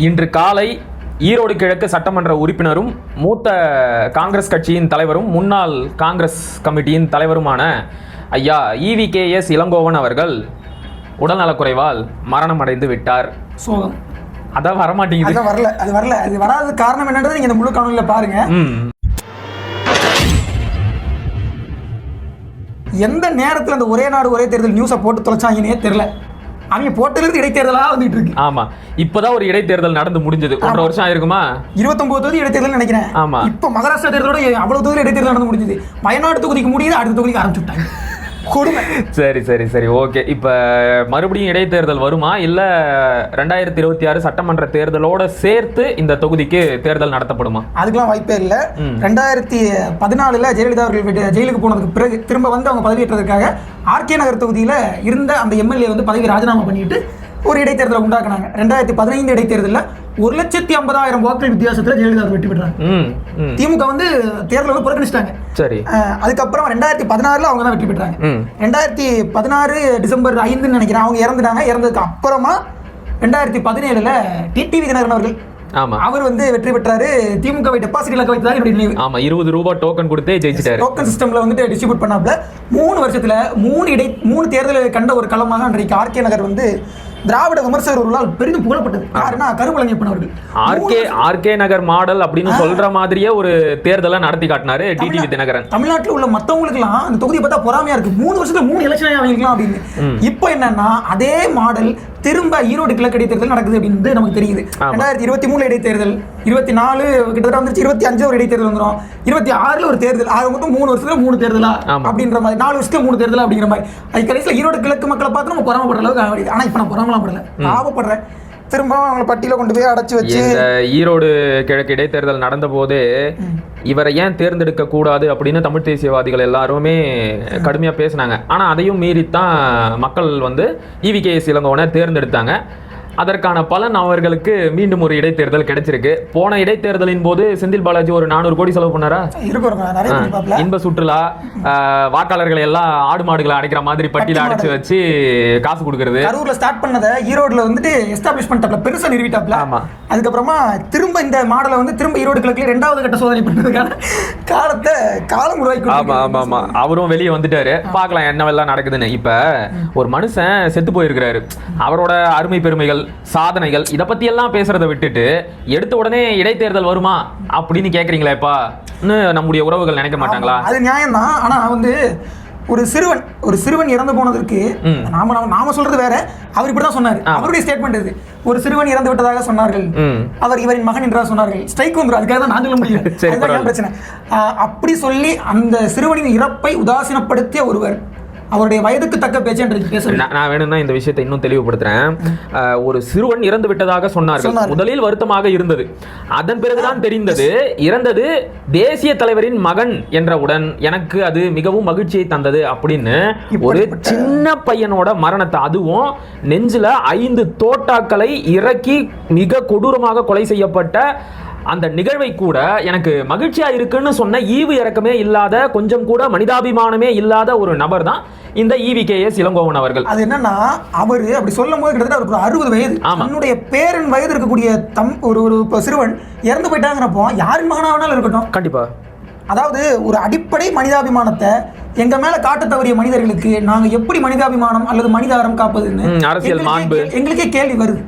இன்று காலை ஈரோடு கிழக்கு சட்டமன்ற உறுப்பினரும் மூத்த காங்கிரஸ் கட்சியின் தலைவரும் முன்னாள் காங்கிரஸ் கமிட்டியின் தலைவருமான ஐயா இவி கே எஸ் இளங்கோவன் அவர்கள் உடல்நலக்குறைவால் மரணம் அடைந்து விட்டார். சோகம். அதான் வரமாட்டேங்குது. அதான் வரல. அது வரல. அது வராத காரணம் என்னன்றது நீங்க இந்த முழு காணொலியில பாருங்க. ம். எந்த நேரத்துல அந்த ஒரே நாடு ஒரே தேர்தல் நியூஸை போட்டு தொலைச்சாங்கன்னே தெரியல. அவங்க போட்டிலிருந்து இடைத்தேர்தலா வந்துட்டு இருக்கு. ஆமா. இப்பதான் ஒரு இடைத்தேர்தல் நடந்து முடிஞ்சது. ஒன்றரை வருஷம் ஆயிருக்குமா? இருபத்தொன்பது தொகுதி இடைத்தேர்தல் நினைக்கிறேன். ஆமா. இப்ப மகாராஷ்டிரா தேர்தலோட அவ்வளவு தொகுதி இடைத்தேர்தல் நடந்து முடிஞ்சது. வயநாடு தொகுதிக்கு முடியுது அடுத்த தொகுதிக்கு ஆரம்பிச்சு விட்டாங்க கொடுமை. சரி சரி சரி ஓகே. இப்ப மறுபடியும் இடைத்தேர்தல் வருமா? இல்ல ரெண்டாயிரத்தி இருபத்தி ஆறு சட்டமன்ற தேர்தலோட சேர்த்து இந்த தொகுதிக்கு தேர்தல் நடத்தப்படுமா? அதுக்கெல்லாம் வாய்ப்பே இல்ல. ரெண்டாயிரத்தி பதினாலுல ஜெயலலிதா அவர்கள் ஜெயிலுக்கு போனதுக்கு பிறகு திரும்ப வந்து அவங்க பதவியேற்றதுக்காக ஆர்கே நகர் தொகுதியில இருந்த அந்த எம்எல்ஏ வந்து பதவி ராஜினாமா பண்ணிட்டு ஒரு இடைத்தேர்தலை உண்டாக்குனாங்க. ரெண்டாயிரத்தி பதினைந்து இடைத்தேர்தலில் ஒரு லட்சத்தி ஐம்பதாயிரம் வாக்குகள் வித்தியாசத்துல ஜெயலலிதா வெற்றி பெற்றாங்க. திமுக வந்து தேர்தலை வந்து புறக்கணிச்சிட்டாங்க. சரி. அதுக்கப்புறம் ரெண்டாயிரத்தி பதினாறுல அவங்க தான் வெற்றி பெற்றாங்க. ரெண்டாயிரத்தி பதினாறு டிசம்பர் ஐந்துன்னு நினைக்கிறேன் அவங்க இறந்துட்டாங்க இறந்ததுக்கு அப்புறமா ரெண்டாயிரத்தி பதினேழுல டிடிவி தினகரன் அவர்கள் ஆமா. அவர் வந்து வெற்றி பெற்றாரு. திமுகவை டெபாசிட் இலக்க வைத்ததாக என்னுடைய நினைவு. ஆமா இருபது ரூபாய் டோக்கன் கொடுத்தே ஜெயிச்சிட்டாரு. டோக்கன் சிஸ்டம்ல வந்துட்டு டிஸ்ட்ரிபியூட் பண்ணாப்ல மூணு வருஷத்துல மூணு இடை மூணு தேர்தலை கண்ட ஒரு களமாக அன்றைக்கு ஆர்கே நகர் வந்து திராவிட விமர்சகர்களால் பெரிதும் புகழப்பட்டது யாருன்னா கருமலங்கப்பன் அவர்கள். ஆர்கே ஆர்கே நகர் மாடல் அப்படின்னு சொல்ற மாதிரியே ஒரு தேர்தலை நடத்தி காட்டினாரு டிடிவி தினகரன் தமிழ்நாட்டில் உள்ள மத்தவங்களுக்குலாம் அந்த தொகுதியை பார்த்தா பொறாமையா இருக்கு. மூணு வருஷத்துல மூணு எலெக்ஷன் அவங்களுக்குலாம் அப்படின்னு. இப்போ என்னன்னா அதே மாடல் திரும்ப ஈரோடு கிழக்கு இடைத்தேர்தல் நடக்குது அப்படின்னு நமக்கு தெரியுது. ரெண்டாயிரத்தி இருபத்தி மூணு இடைத்தேர்தல் இருபத்தி நாலு கிட்டத்தட்ட வந்துருச்சு இருபத்தி அஞ்சு ஒரு இடைத்தேர்தல் வந்துடும் இருபத்தி ஆறுல ஒரு தேர்தல் ஆக மொத்தம் மூணு வருஷத்துல மூணு தேர்தலா. அப்படின்ற மாதிரி நாலு வருஷத்துல மூணு தேர்தலா அப்படிங்கிற மாதிரி. அது கடைசியில் ஈரோடு கிழக்கு மக்களை பார்த்து நம்ம பொறாமப்படுற அளவுக்கு ஆக வேண்டியது ஆனா இப்போ நான் பொறாமலாம் படல. லாபப்படுறேன் திரும்ப அவங்கள பட்டியல கொண்டு போய் அடைச்சு வச்சு இந்த ஈரோடு கிழக்கு இடைத்தேர்தல் நடந்த போதே இவரை ஏன் தேர்ந்தெடுக்க கூடாது அப்படின்னு தமிழ் தேசியவாதிகள் எல்லாருமே கடுமையா பேசினாங்க. ஆனா அதையும் மீறித்தான் மக்கள் வந்து இவி கே இளங்கோவனை தேர்ந்தெடுத்தாங்க. அதற்கான பலன் அவர்களுக்கு மீண்டும் ஒரு இடைத்தேர்தல் கிடைச்சிருக்கு. போன இடைத்தேர்தலின் போது செந்தில் பாலாஜி ஒரு நானூறு கோடி செலவு பண்ணாரா? இன்ப சுற்றுலா வாக்காளர்களை எல்லாம் ஆடு மாடுகளை அடைக்கிற மாதிரி பட்டியல அடைச்சு வச்சு காசு கொடுக்கறது. கரூர்ல ஸ்டார்ட் பண்ணதை ஈரோடுல வந்துட்டு எஸ்டாப்ளிஷ் பண்ணிட்டாப்ல பெருசா நிறுவிட்டாப்ல ஆமா. அதுக்கப்புறமா திரும்ப இந்த மாடலை வந்து திரும்ப ஈரோடு கிழக்குல ரெண்டாவது கட்ட சோதனை பண்ணதுக்கான காலத்தை காலம் உருவாக்கி ஆமா ஆமா ஆமா. அவரும் வெளியே வந்துட்டாரு. பார்க்கலாம் என்னவெல்லாம் நடக்குதுன்னு. இப்ப ஒரு மனுஷன் செத்து போயிருக்கிறாரு. அவரோட அருமை பெருமைகள் சாதனைகள் இத பத்தி எல்லாம் பேசுறதை விட்டுட்டு எடுத்த உடனே இடைத்தேர்தல் வருமா அப்படின்னு கேக்குறீங்களேப்பா நம்முடைய உறவுகள் நினைக்க மாட்டாங்களா? அது நியாயம்தான் ஆனா வந்து ஒரு சிறுவன் ஒரு சிறுவன் இறந்து போனதற்கு. நாம நாம- நாம சொல்றது வேற. அவர் இப்படிதான் சொன்னாரு. அவருடைய ஸ்டேட்மெண்ட் இது. ஒரு சிறுவன் இறந்து விட்டதாக சொன்னார்கள். அவர் இவரின் மகன் என்றார் சொன்னார்கள். ஸ்ட்ரைக் வந்துரும் அதுக்காக தான் நான் சொல்ல முடியும். பிரச்சனை. அப்படி சொல்லி அந்த சிறுவனின் இறப்பை உதாசீனப்படுத்திய ஒருவர். அவருடைய வயதுக்கு தக்க பேச்சு என்று நான் வேணும்னா இந்த விஷயத்தை இன்னும் தெளிவுபடுத்துறேன். ஒரு சிறுவன் இறந்து விட்டதாக சொன்னார்கள். முதலில் வருத்தமாக இருந்தது. அதன் பிறகுதான் தெரிந்தது இறந்தது தேசிய தலைவரின் மகன் என்றவுடன் எனக்கு அது மிகவும் மகிழ்ச்சியை தந்தது அப்படின்னு ஒரு சின்ன பையனோட மரணத்தை அதுவும் நெஞ்சில ஐந்து தோட்டாக்களை இறக்கி மிக கொடூரமாக கொலை செய்யப்பட்ட அந்த நிகழ்வை கூட எனக்கு மகிழ்ச்சியா இருக்குன்னு சொன்ன ஈவு இறக்கமே இல்லாத கொஞ்சம் கூட மனிதாபிமானமே இல்லாத ஒரு நபர் தான் இந்த ஈவி கே எஸ் இளங்கோவன் அவர்கள். அது என்னன்னா அவரு அப்படி சொல்லும் போது கிட்டத்தட்ட அவருக்கு ஒரு அறுபது வயது. ஆமா. தன்னுடைய பேரன் வயது இருக்கக்கூடிய தம் ஒரு ஒரு சிறுவன் இறந்து போயிட்டாங்கிறப்போ யாரின் மகனா வேணாலும் இருக்கட்டும். கண்டிப்பா. அதாவது ஒரு அடிப்படை மனிதாபிமானத்தை எங்க மேல காட்ட தவறிய மனிதர்களுக்கு நாங்க எப்படி மனிதாபிமானம் அல்லது மனிதாரம் காப்பதுன்னு அரசியல் எங்களுக்கே கேள்வி வருது.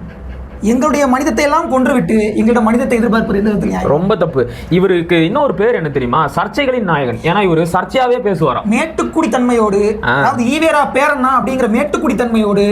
எங்களுடைய மனிதத்தை எல்லாம் கொன்று விட்டு எங்களோட மனிதத்தை எதிர்பார்ப்பது எந்த விதத்தில்? ரொம்ப தப்பு. இவருக்கு இன்னொரு பேர் என்ன தெரியுமா? சர்ச்சைகளின் நாயகன். ஏன்னா இவரு சர்ச்சையாவே பேசுவாராம். மேட்டுக்குடி தன்மையோடு. அதாவது ஈவேரா பேரண்ணா அப்படிங்கிற மேட்டுக்குடி தன்மையோடு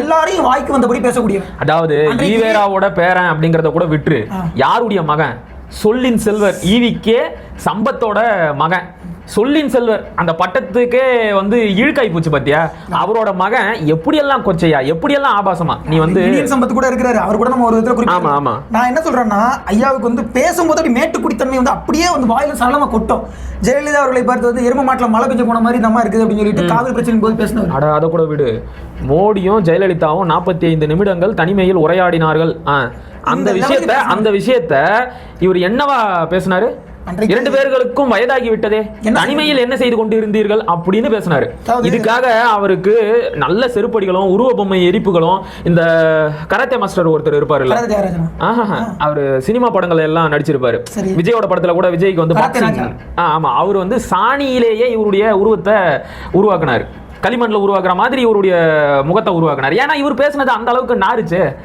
எல்லாரையும் வாய்க்கு வந்தபடி பேசக்கூடியவன் அதாவது ஈவேராவோட பேரன் அப்படிங்கறத கூட விட்டுரு. யாருடைய மகன்? சொல்லின் செல்வர் ஈவிக்கே சம்பத்தோட மகன். சொல்லின் செல்வர். அந்த பட்டத்துக்கே வந்து இழுக்காய் போச்சு பாத்தியா? அவரோட மகன் எப்படியெல்லாம் கொச்சையா? எப்படியெல்லாம் ஆபாசமா? நீ வந்து இந்தியன் சம்பத் கூட இருக்கிறாரு. அவர் கூட நம்ம ஒரு விதத்துல ஆமா. ஆமா. நான் என்ன சொல்றேன்னா ஐயாவுக்கு வந்து பேசும்போது அப்படி மேட்டுக்குடித்தன்மை வந்து அப்படியே வந்து வாயில சரளமா கொட்டும். ஜெயலலிதா அவர்களை பார்த்து வந்து எரும மாட்டுல மழை பெஞ்சு போன மாதிரி நம்ம இருக்குது அப்படின்னு சொல்லிட்டு காவிரி பிரச்சனை போது பேசினவர். அட அதை கூட விடு. மோடியும் ஜெயலலிதாவும் நாற்பத்தி ஐந்து நிமிடங்கள் தனிமையில் உரையாடினார்கள். அந்த விஷயத்த அந்த விஷயத்த இவர் என்னவா பேசினாரு? இரண்டு பேர்களுக்கும் வயதாகி விட்டதே. என்ன? தனிமையில் என்ன செய்து கொண்டு இருந்தீர்கள் அப்படின்னு பேசினாரு. இதுக்காக அவருக்கு நல்ல செருப்படிகளும் உருவ பொம்மை எரிப்புகளும் இந்த கராத்தே மாஸ்டர் ஒருத்தர் ஆஹா அவரு சினிமா படங்கள் எல்லாம் நடிச்சிருப்பாரு. சரி. விஜயோட படத்துல கூட விஜய்க்கு வந்து ஆமா. அவர் வந்து சாணியிலேயே இவருடைய உருவத்தை உருவாக்குனாரு. களிமண்ல உருவாக்குற மாதிரி இவருடைய முகத்தை உருவாக்குனாரு. ஏன்னா இவர் பேசுனது அந்த அளவுக்கு நாருச்சு.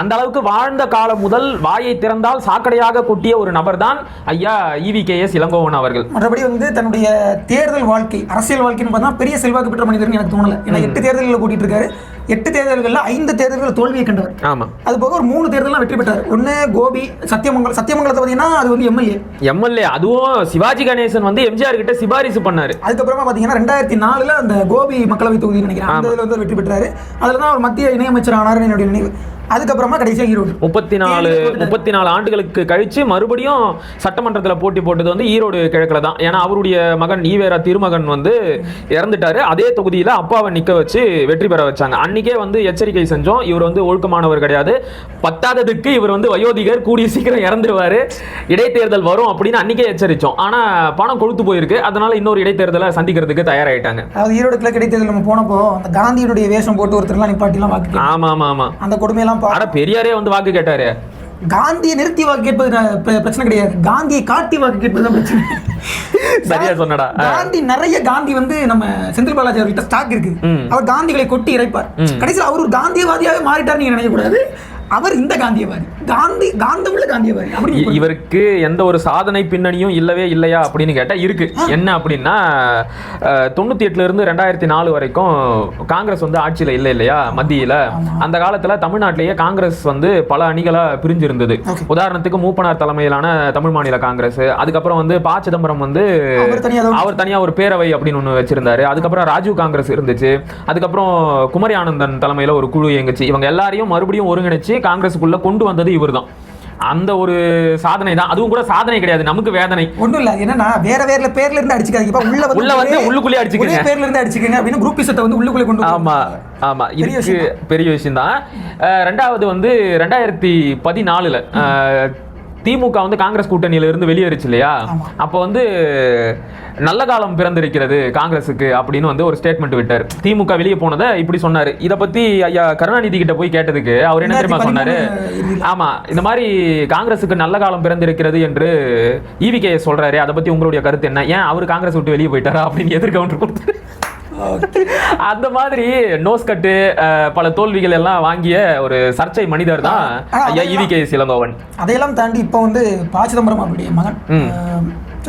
அந்த அளவுக்கு வாழ்ந்த காலம் முதல் வாயை திறந்தால் சாக்கடையாக கொட்டிய ஒரு நபர் தான் ஐயா இவி கே எஸ் இளங்கோவன் அவர்கள். மற்றபடி வந்து தன்னுடைய தேர்தல் வாழ்க்கை அரசியல் வாழ்க்கைன்னு பார்த்தா பெரிய செல்வாக்கு பெற்ற மனிதர்னு எனக்கு தோணல. ஏன்னா எட்டு தேர்தல்களில் கூட்டிட்டு இருக்காரு எட்டு தேர்தல்களில் ஐந்து தேர்தல்கள் தோல்வியை கண்டவர். ஆமா. அது போக ஒரு மூணு தேர்தலாம் வெற்றி பெற்றார். ஒன்று கோபி சத்தியமங்கலம் சத்தியமங்கலத்தை பார்த்தீங்கன்னா அது வந்து எம்எல்ஏ எம்எல்ஏ அதுவும் சிவாஜி கணேசன் வந்து எம்ஜிஆர் கிட்ட சிபாரிசு பண்ணாரு. அதுக்கப்புறமா பார்த்தீங்கன்னா ரெண்டாயிரத்தி நாலுல அந்த கோபி மக்களவை தொகுதி நினைக்கிறேன். அந்த இதில் வந்து வெற்றி பெற்றாரு. அதில் தான் அவர் மத்திய இணையமைச்சர் ஆனாருன்னு என்னுடைய நினைவு. அதுக்கப்புறமா கடைசியாக ஈரோடு முப்பத்தி நாலு முப்பத்தி நாலு ஆண்டுகளுக்கு கழிச்சு மறுபடியும் சட்டமன்றத்துல போட்டி போட்டது வந்து ஈரோடு கிழக்குல தான். ஏன்னா அவருடைய மகன் ஈவேரா திருமகன் வந்து இறந்துட்டாரு. அதே தொகுதியில அப்பாவை நிக்க வச்சு வெற்றி பெற வச்சாங்க. அன்னைக்கே வந்து எச்சரிக்கை செஞ்சோம். இவர் வந்து ஒழுக்கமானவர் கிடையாது. பத்தாததுக்கு இவர் வந்து வயோதிகர் கூடிய சீக்கிரம் இறந்துருவாரு. இடைத்தேர்தல் வரும் அப்படின்னு அன்னைக்கே எச்சரிச்சோம். ஆனா பணம் கொழுத்து போயிருக்கு. அதனால இன்னொரு இடைத்தேர்தலை சந்திக்கிறதுக்கு தயாராயிட்டாங்க. அதாவது ஈரோடு கிழக்கு இடைத்தேர்தல் நம்ம போனப்போ அந்த காந்தியினுடைய வேஷம் போட்டு ஒருத்தர்லாம் நிப்பாட்டிலாம் வாக்கு கேட்டாங்க. ஆமா ஆமா ஆமா அந்த கொடுமையெல்லாம் ஆனா பெரியாரே வந்து வாக்கு கேட்டாரு. காந்தியை நிறுத்தி வாக்கு கேட்பது பிரச்சனை கிடையாது. காந்தியை காட்டி வாக்கு கேட்பது தான் பிரச்சனை. சரியா சொன்னடா. காந்தி நிறைய காந்தி வந்து நம்ம செந்தில் பாலாஜி அவர்கிட்ட ஸ்டாக் இருக்கு. அவர் காந்திகளை கொட்டி இறைப்பார். கடைசியில் அவர் ஒரு காந்தியவாதியாவே மாறிட்டார் நீங்க நினைக்க கூடாது அவர் இந்த காந்தியவாதி. காந்தி காந்தமுள்ள காந்தியவாதி அப்படி இவருக்கு எந்த ஒரு சாதனை பின்னணியும் இல்லவே இல்லையா அப்படின்னு கேட்டா இருக்கு. என்ன அப்படின்னா அஹ், தொண்ணூத்தி எட்டுல இருந்து ரெண்டாயிரத்தி நாலு வரைக்கும் காங்கிரஸ் வந்து ஆட்சியில இல்லை இல்லையா மத்தியில. அந்த காலத்துல தமிழ்நாட்டிலேயே காங்கிரஸ் வந்து பல அணிகளா பிரிஞ்சிருந்தது. உதாரணத்துக்கு மூப்பனார் தலைமையிலான தமிழ் மாநில காங்கிரஸ் அதுக்கப்புறம் வந்து ப சிதம்பரம் வந்து அவர் தனியா தான் அவர் தனியா ஒரு பேரவை அப்படின்னு ஒண்ணு வச்சிருந்தாரு. அதுக்கப்புறம் ராஜீவ் காங்கிரஸ் இருந்துச்சு. அதுக்கப்புறம் குமரி ஆனந்தன் தலைமையில ஒரு குழு இயங்குச்சு. இவங்க எல்லாரையும் மறுபடியும் ஒருங்கிணைச்சு காங்கிரஸுக்குள்ள கொண்டு வந்தது இவர்தான். அந்த ஒரு சாதனை தான் அதுவும் கூட சாதனை கிடையாது. நமக்கு வேதனை. ஒண்ணும் இல்ல. என்னன்னா வேற வேற பேர்ல இருந்து அடிச்சுக்காதீங்க உள்ள உள்ள வந்து உள்ளுக்குள்ளே அடிச்சுக்கங்க. பேர்ல இருந்து அடிச்சுக்கங்க அப்படின்னு குரூப் இசத்தை வந்து உள்ளுக்குள்ளே கொண்டு ஆமா ஆமா. பெரிய இதுக்கு பெரிய விஷயம் தான் ரெண்டாவது வந்து ரெண்டாயிரத்தி பதினாலுல திமுக வந்து காங்கிரஸ் கூட்டணியில இருந்து வெளியேறுச்சு இல்லையா. அப்போ வந்து நல்ல காலம் பிறந்திருக்கிறது காங்கிரஸுக்கு அப்படின்னு வந்து ஒரு ஸ்டேட்மெண்ட் விட்டார். திமுக வெளியே போனதை இப்படி சொன்னாரு. இத பத்தி ஐயா கருணாநிதி கிட்ட போய் கேட்டதுக்கு அவர் என்ன தெரியுமா சொன்னாரு? 2013 இறுதியில. ஆமா இந்த மாதிரி காங்கிரஸுக்கு நல்ல காலம் பிறந்திருக்கிறது என்று ஈவிகே சொல்றாரு அதை பத்தி உங்களுடைய கருத்து என்ன? ஏன் அவர் காங்கிரஸ் விட்டு வெளியே போயிட்டாரா அப்படின்னு எதிர் கவுண்டர் கொடுத்தாரு. அந்த மாதிரி நோஸ் கட்டு பல தோல்விகள் எல்லாம் வாங்கிய ஒரு சர்ச்சை மனிதர் தான் ஐயா ஈவி கே சிலங்கோவன் அதையெல்லாம் தாண்டி இப்போ வந்து ப சிதம்பரம் அவருடைய மகன்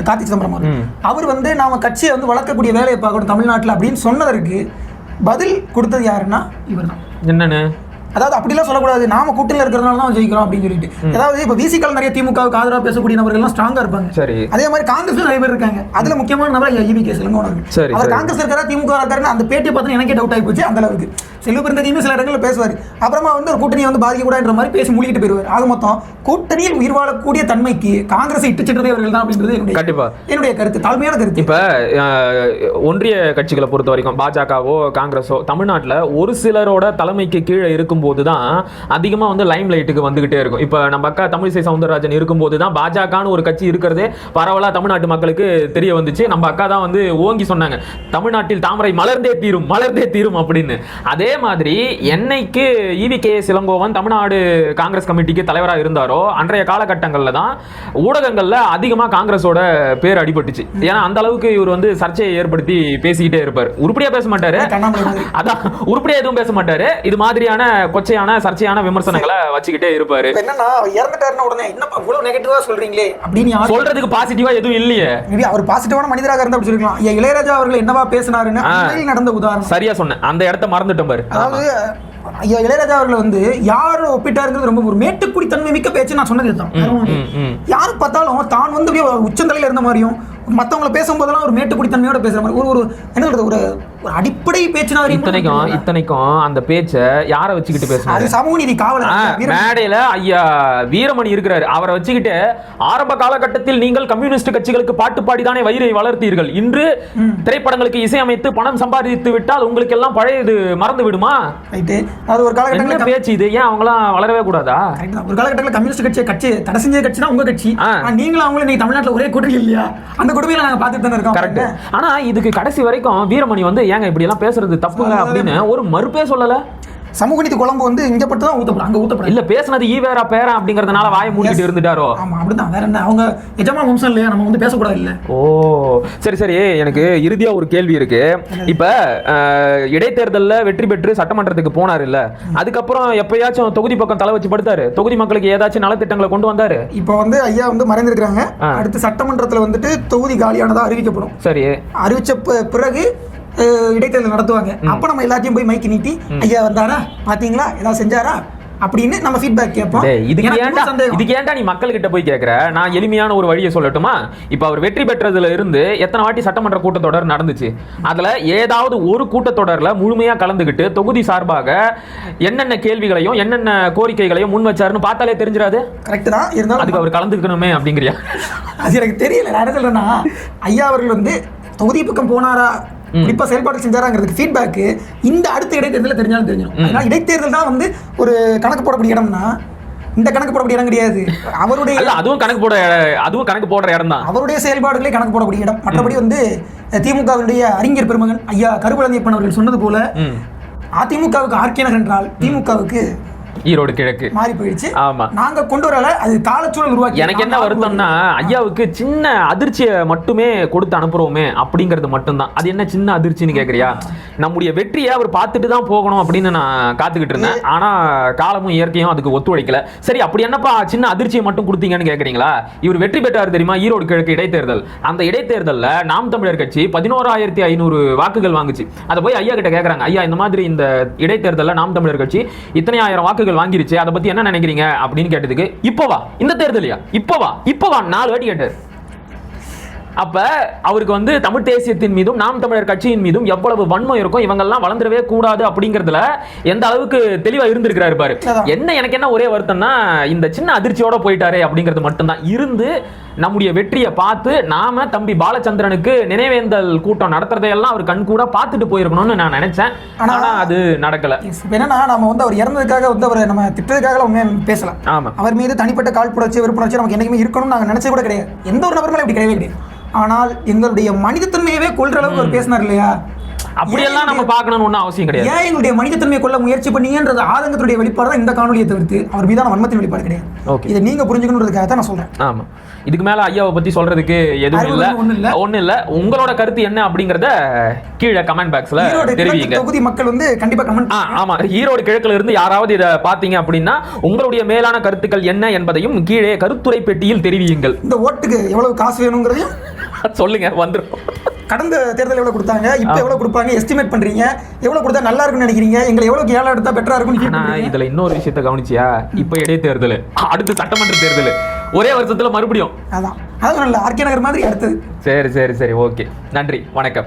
கார்த்தி சிதம்பரம் அவர். அவர் வந்து நாம கட்சியை வந்து வளர்க்கக்கூடிய வேலையை பார்க்கணும் தமிழ்நாட்டுல அப்படின்னு சொன்னதற்கு பதில் கொடுத்தது யாருன்னா இவர்தான். என்னன்னு? அதாவது அப்படிலாம் சொல்லக்கூடாது. நாம கூட்டணியில் இருக்கிறதுனால தான் ஜெயிக்கிறோம் அப்படின்னு சொல்லிட்டு. அதாவது இப்போ விசிக்கால் நிறைய திமுகவுக்கு ஆதரவாக பேசக்கூடிய நபர்கள்லாம் ஸ்ட்ராங்கா இருப்பாங்க. சரி. அதே மாதிரி காங்கிரஸ்ல நிறைய பேர் இருக்காங்க. அதுல முக்கியமான நபர் இவி கே சிலங்கோன் சரி, அவர். காங்கிரஸ் இருக்காரா திமுக இருக்காருன்னு அந்த பேட்டியை பார்த்து எனக்கே டவுட் ஆகி போச்சு. அந்த அளவுக்கு. செல்வ பிறந்ததையுமே சில இடங்களில் பேசுவார். அப்புறமா வந்து ஒரு கூட்டணியை வந்து பாதிக்கக்கூடாதுன்ற மாதிரி பேசி மூழ்கிட்டு போயிருவார். ஆக மொத்தம் கூட்டணியில் உயிர் வாழக்கூடிய தன்மைக்கு காங்கிரஸை இட்டு சென்றதே அவர்கள் தான் அப்படின்றது என்னுடைய கண்டிப்பா. என்னுடைய கருத்து. தாழ்மையான கருத்து. இப்ப ஒன்றிய கட்சிகளை பொறுத்த வரைக்கும் பாஜகவோ காங்கிரஸோ தமிழ்நாட்டுல ஒரு சிலரோட தலைமைக்கு கீழே இருக்கும்போது தான் அதிகமா வந்து லைம் லைட்டுக்கு வந்துகிட்டே இருக்கும். இப்ப நம்ம அக்கா தமிழிசை சவுந்தரராஜன் இருக்கும்போது தான் பாஜகன்னு ஒரு கட்சி இருக்கிறதே பரவலா தமிழ்நாட்டு மக்களுக்கு தெரிய வந்துச்சு. நம்ம அக்கா தான் வந்து ஓங்கி சொன்னாங்க தமிழ்நாட்டில் தாமரை மலர்ந்தே தீரும் மலர்ந்தே தீரும் அப்படின்னு. அதே மாதிரி என்னைக்கு ஈவி கே இளங்கோவன் தமிழ்நாடு காங்கிரஸ் கமிட்டிக்கு தலைவராக இருந்தாரோ அன்றைய காலகட்டங்களில் தான் ஊடகங்கள்ல அதிகமா காங்கிரஸோட பேர் அடிபட்டுச்சு. ஏன்னா அந்த அளவுக்கு இவர் வந்து சர்ச்சையை ஏற்படுத்தி பேசிக்கிட்டே இருப்பார். உருப்படியா பேச மாட்டாரு. அதான் உருப்படியா எதுவும் பேச மாட்டாரு. இது மாதிரியான கொச்சையான சர்ச்சையான விமர்சனங்களை வச்சுக்கிட்டே இருப்பாரு. என்னன்னா இறந்துட்டாருன்னா உடனே என்னப்பா இவ்வளவு நெகட்டிவா சொல்றீங்களே? அப்படின்னு சொல்றதுக்கு பாசிட்டிவா எதுவும் இல்லையே. அவர் பாசிட்டிவான மனிதராக இருந்தா அப்படி சொல்லிக்கலாம் இளையராஜா அவர்கள் என்னவா பேசினாருன்னு நடந்த உதாரணம். சரியா சொன்னேன். அந்த இடத்த மறந்துட்டோம் பாரு. அதாவது ஐயா இளையராஜா அவர்கள் வந்து யார் ஒப்பிட்டாருங்கிறது ரொம்ப ஒரு மேட்டுக்குடி தன்மை மிக்க பேச்சு நான் சொன்னது தான் ம், ம். யார் பார்த்தாலும் தான் வந்து அப்படியே உச்சந்தலையில் இருந்த மாதிரியும் மற்றவங்களை பேசும்போதெல்லாம் ஒரு மேட்டுக்குடி தன்மையோட பேசுற மாதிரி ஒரு ஒரு என்ன சொல்றது ஒரு ஒரு அடிப்படை பேச்சுனா இத்தனைக்கும். இத்தனைக்கும் அந்த பேச்சை யாரை வச்சுக்கிட்டு அது பேசுனாரு? சமூக நீதி காவலர். மேடையில ஐயா வீரமணி இருக்கிறாரு. அவரை வச்சுக்கிட்டு ஆரம்ப காலகட்டத்தில் நீங்கள் கம்யூனிஸ்ட் கட்சிகளுக்கு பாட்டு பாடிதானே வயிறை வளர்த்தீர்கள். இன்று திரைப்படங்களுக்கு இசையமைத்து பணம் சம்பாதித்து விட்டால் உங்களுக்கு எல்லாம் பழையது மறந்து விடுமா? அது ஒரு காலகட்டத்தில் பேச்சு இது? ஏன் அவங்களாம் வளரவே கூடாதா. ஒரு காலகட்டத்தில் கம்யூனிஸ்ட் கட்சி கட்சி தடை செஞ்ச கட்சி தான் உங்க கட்சி. நீங்களும் அவங்களும் இன்னைக்கு தமிழ்நாட்டுல ஒரே கூட்டணி இல்லையா? அந்த கொடுமையில நாங்க பார்த்துட்டு தானே இருக்கோம். கரெக்ட் ஆனா இதுக்கு கடைசி வரைக்கும் வீரமணி வந்து ஏங்க இப்படி எல்லாம் பேசுறது தப்புங்க அப்படின்னு ஒரு மறுப்பே சொல்லல. சமூக நீதி குழம்பு வந்து இங்க பட்டு தான் ஊத்தப்படும் அங்க ஊத்தப்படும் இல்ல பேசுனது ஈ வேற பேரா அப்படிங்கறதுனால வாயை மூடிட்டு இருந்துட்டாரோ? ஆமா அப்படிதான். வேற என்ன அவங்க எஜமா வம்சம் இல்லையா? நம்ம வந்து பேசக்கூடாது இல்ல ஓ சரி சரி. எனக்கு இறுதியா ஒரு கேள்வி இருக்கு. இப்ப இடைத்தேர்தல்ல வெற்றி பெற்று சட்டமன்றத்துக்கு போனாரு இல்ல அதுக்கப்புறம் எப்பயாச்சும் தொகுதி பக்கம் தலை வச்சு படுத்தாரு? தொகுதி மக்களுக்கு ஏதாச்சும் நலத்திட்டங்களை கொண்டு வந்தாரு? இப்போ வந்து ஐயா வந்து மறைந்திருக்கிறாங்க. ஆ. அடுத்து சட்டமன்றத்துல வந்துட்டு தொகுதி காலியானதா அறிவிக்கப்படும். சரி. அறிவிச்ச பிறகு இடைத்தேர்தல் நடத்துவாங்க. அப்ப நம்ம எல்லாத்தையும் போய் மைக்கு நீட்டி ஐயா வந்தாரா? பாத்தீங்களா? ஏதாவது செஞ்சாரா? அப்படின்னு நம்ம ஃபீட்பேக் கேட்போம். இதுக்கு ஏன்டா. இதுக்கு ஏன்டா நீ மக்கள் கிட்ட போய் கேக்குற? நான் எளிமையான ஒரு வழியை சொல்லட்டுமா? இப்ப அவர் வெற்றி பெற்றதுல இருந்து எத்தனை வாட்டி சட்டமன்ற கூட்டத்தொடர் நடந்துச்சு? அதுல ஏதாவது ஒரு கூட்டத்தொடர்ல முழுமையா கலந்துகிட்டு தொகுதி சார்பாக என்னென்ன கேள்விகளையும் என்னென்ன கோரிக்கைகளையும் முன் வச்சாருன்னு பார்த்தாலே தெரிஞ்சிராது கரெக்ட் தான். இருந்தாலும் அதுக்கு அவர் கலந்துக்கணுமே அப்படிங்கிறியா? அது எனக்கு தெரியல. நான் என்ன ஐயா அவர்கள் வந்து தொகுதி பக்கம் போனாரா? குறிப்பா செயல்பாடு செஞ்சாராங்கிறதுக்கு ஃபீட்பேக் இந்த அடுத்த இடைத்தேர்தலில் தெரிஞ்சாலும் தெரிஞ்சிடும். அதனால இடைத்தேர்தல் தான் வந்து ஒரு கணக்கு போடக்கூடிய இடம்னா இந்த கணக்கு போடக்கூடிய இடம் கிடையாது. அவருடைய அதுவும் கணக்கு போட அதுவும் கணக்கு போடுற இடம் தான். அவருடைய செயல்பாடுகளே கணக்கு போடக்கூடிய இடம். மற்றபடி வந்து திமுகவினுடைய அறிஞர் பெருமகன் ஐயா கருவழந்தியப்பன் அவர்கள் சொன்னது போல. அதிமுகவுக்கு ஆர்கே நகர் என்றால் திமுகவுக்கு ஈரோடு கிழக்கு. மாறி போயிடுச்சு ஆமா. நாங்க கொண்டு வரல அது காலச்சூழல் உருவாக்கி எனக்கு என்ன வருத்தம்னா ஐயாவுக்கு சின்ன அதிர்ச்சியை மட்டுமே கொடுத்து அனுப்புறோமே அப்படிங்கிறது மட்டும்தான். அது என்ன சின்ன அதிர்ச்சின்னு கேக்குறியா? நம்முடைய வெற்றியை அவர் பார்த்துட்டு தான் போகணும் அப்படின்னு நான் காத்துக்கிட்டு இருந்தேன். ஆனா காலமும் இயற்கையும் அதுக்கு ஒத்துழைக்கல. சரி அப்படி என்னப்பா சின்ன அதிர்ச்சியை மட்டும் கொடுத்தீங்கன்னு கேக்குறீங்களா? இவர் வெற்றி பெற்றார் தெரியுமா? ஈரோடு கிழக்கு இடைத்தேர்தல். அந்த இடைத்தேர்தல்ல நாம் தமிழர் கட்சி பதினோராயிரத்தி ஐநூறு வாக்குகள் வாங்குச்சு. அதை போய் ஐயா கிட்ட கேக்குறாங்க. ஐயா இந்த மாதிரி இந்த இடைத்தேர்தல்ல நாம் தமிழர் கட்சி இத்தனை ஆயிரம் வாக்குகள் வாங்கிருச்சு அதை பத்தி என்ன நினைக்கிறீங்க அப்படின்னு கேட்டதுக்கு இப்போவா இந்த தேர்தலையா? இப்போவா இப்போவா நாலு வாட்டி கேட்டார். அப்ப அவருக்கு வந்து தமிழ் தேசியத்தின் மீதும் நாம் தமிழர் கட்சியின் மீதும் எவ்வளவு வன்மம் இருக்கும் இவங்கெல்லாம் வளர்ந்துடவே கூடாது அப்படிங்கறதுல எந்த அளவுக்கு தெளிவா இருந்திருக்கிறாரு பாரு. என்ன எனக்கு என்ன ஒரே வருத்தம்னா இந்த சின்ன அதிர்ச்சியோட போயிட்டாரே அப்படிங்கிறது மட்டும்தான். இருந்து நம்முடைய வெற்றியை பார்த்து நாம தம்பி பாலச்சந்திரனுக்கு நினைவேந்தல் கூட்டம் நடத்துறதையெல்லாம் அவர் கண் கூட பார்த்துட்டு போயிருக்கணும்னு நான் நினைச்சேன். ஆனா- அது நடக்கல. என்னன்னா நம்ம வந்து அவர் இறந்ததுக்காக வந்து அவரை நம்ம திட்டதுக்காக உண்மையா பேசலாம் ஆமா. அவர் மீது தனிப்பட்ட காழ்ப்புணர்ச்சி வெறுப்புணர்ச்சி நமக்கு என்னைக்குமே இருக்கணும்னு நாங்கள் நினைச்சது கூட கிடையாது. எந்த ஒரு நபர் மேலே இப்படி கிடையவே கிடையாது. ஆனால் எங்களுடைய மனிதத்தன்மையவே கொள்ற அளவுக்கு அவர் பேசினார் இல்லையா? அப்படியெல்லாம் நம்ம பார்க்கணும்னு ஒன்றும் அவசியம் கிடையாது. ஏன் எங்களுடைய மனிதத்தன்மையை கொள்ள முயற்சி பண்ணீங்கன்றது ஆதங்கத்துடைய வெளிப்பாடு தான் இந்த காணொலியை தவிர்த்து அவர் மீதான வன்மத்தின் வெளிப்பாடு கிடையாது. Okay. இதை நீங்க புரிஞ்சுக்கணுன்றதுக்காக தான் நான் சொல்றேன். ஆமா. இதுக்கு மேல ஐயாவை பத்தி சொல்றதுக்கு எதுவும் இல்ல. ஒண்ணும் இல்ல. ஒண்ணு இல்ல. உங்களோட கருத்து என்ன அப்படிங்கறத கீழே கமெண்ட் பாக்ஸ்ல தெரிவிங்க. தொகுதி மக்கள் வந்து கண்டிப்பா கமெண்ட் ஆமா. ஈரோடு கிழக்குல இருந்து யாராவது இத பாத்தீங்க அப்படின்னா உங்களுடைய மேலான கருத்துக்கள் என்ன என்பதையும் கீழே கருத்துரை பெட்டியில் தெரிவியுங்கள். இந்த ஓட்டுக்கு எவ்வளவு காசு வேணுங்கிறதையும் சொல்லுங்க வந்துரும். கடந்த தேர்தல் எவ்வளவு கொடுத்தாங்க? இப்போ எவ்வளவு கொடுப்பாங்க? எஸ்டிமேட் பண்றீங்க. எவ்வளவு கொடுத்தா நல்லா இருக்கும்னு நினைக்கிறீங்க? எங்களை எவ்வளவு ஏழை எடுத்தா பெட்டரா இருக்கும்னு பண்றீங்க? இதுல இன்னொரு விஷயத்த கவனிச்சியா? இப்ப இடைத்தேர்தல். அடுத்து சட்டமன்ற தேர்தல். ஒரே வருஷத்துல மறுபடியும். அதான். அதான் நல்ல ஆர்கே நகர் மாதிரி அடுத்தது. சரி சரி சரி. ஓகே. நன்றி. வணக்கம்.